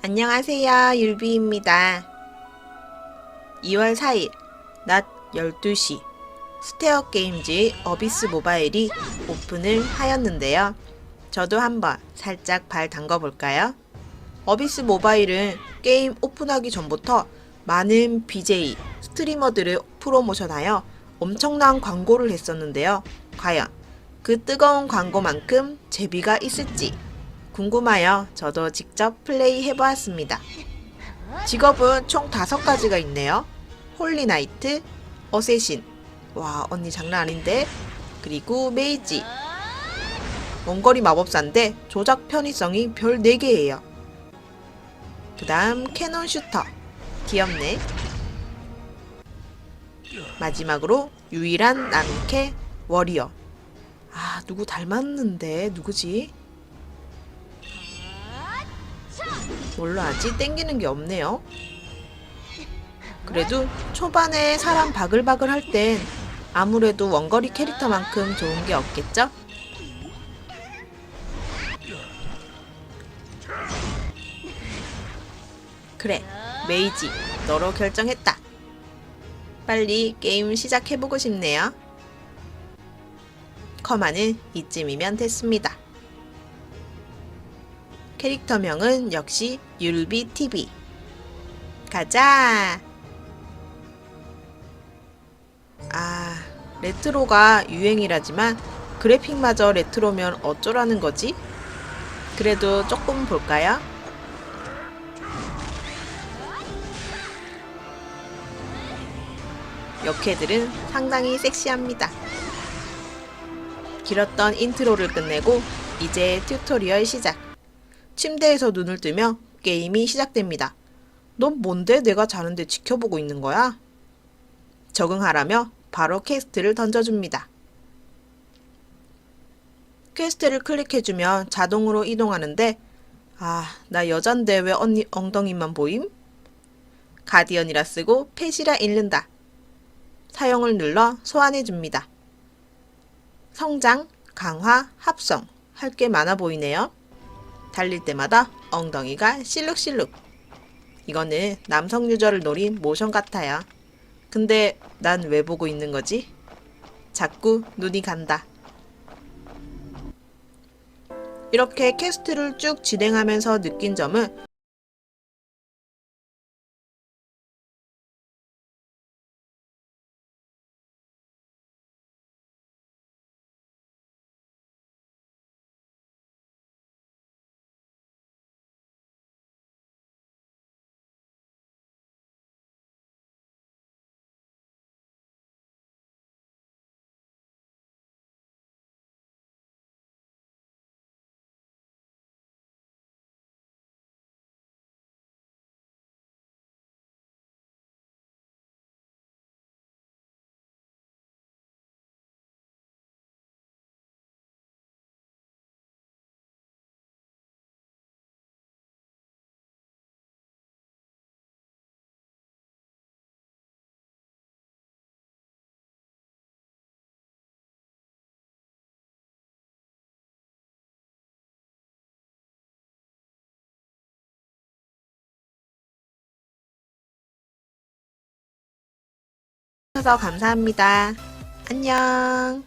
안녕하세요. 율비입니다. 2월 4일, 낮 12시, 스테어 게임즈 어비스 모바일이 오픈을 하였는데요. 저도 한번 살짝 발 담궈 볼까요? 어비스 모바일은 게임 오픈하기 전부터 많은 BJ, 스트리머들을 프로모션하여 엄청난 광고를 했었는데요. 과연 그 뜨거운 광고만큼 제비가 있을지 궁금하여 저도 직접 플레이 해보았습니다. 직업은 총 다섯 가지가 있네요. 홀리나이트, 어쌔신, 와 언니 장난 아닌데? 그리고 메이지, 원거리 마법사인데 조작 편의성이 별 4개예요. 그 다음 캐논 슈터, 귀엽네. 마지막으로 유일한 남캐 워리어. 아 누구 닮았는데 누구지? 뭘로 하지? 땡기는 게 없네요. 그래도 초반에 사람 바글바글 할 땐 아무래도 원거리 캐릭터만큼 좋은 게 없겠죠? 그래, 메이지, 너로 결정했다. 빨리 게임 시작해보고 싶네요. 커마는 이쯤이면 됐습니다. 캐릭터명은 역시 율비 TV. 가자! 아, 레트로가 유행이라지만 그래픽마저 레트로면 어쩌라는 거지? 그래도 조금 볼까요? 역캐들은 상당히 섹시합니다. 길었던 인트로를 끝내고 이제 튜토리얼 시작. 침대에서 눈을 뜨며 게임이 시작됩니다. 넌 뭔데 내가 자는데 지켜보고 있는 거야? 적응하라며 바로 퀘스트를 던져줍니다. 퀘스트를 클릭해주면 자동으로 이동하는데 아, 나 여잔데 왜 언니 엉덩이만 보임? 가디언이라 쓰고 펫이라 읽는다. 사용을 눌러 소환해줍니다. 성장, 강화, 합성 할 게 많아 보이네요. 달릴 때마다 엉덩이가 실룩실룩. 이거는 남성 유저를 노린 모션 같아요. 근데 난 왜 보고 있는 거지? 자꾸 눈이 간다. 이렇게 퀘스트를 쭉 진행하면서 느낀 점은 감사합니다. 안녕.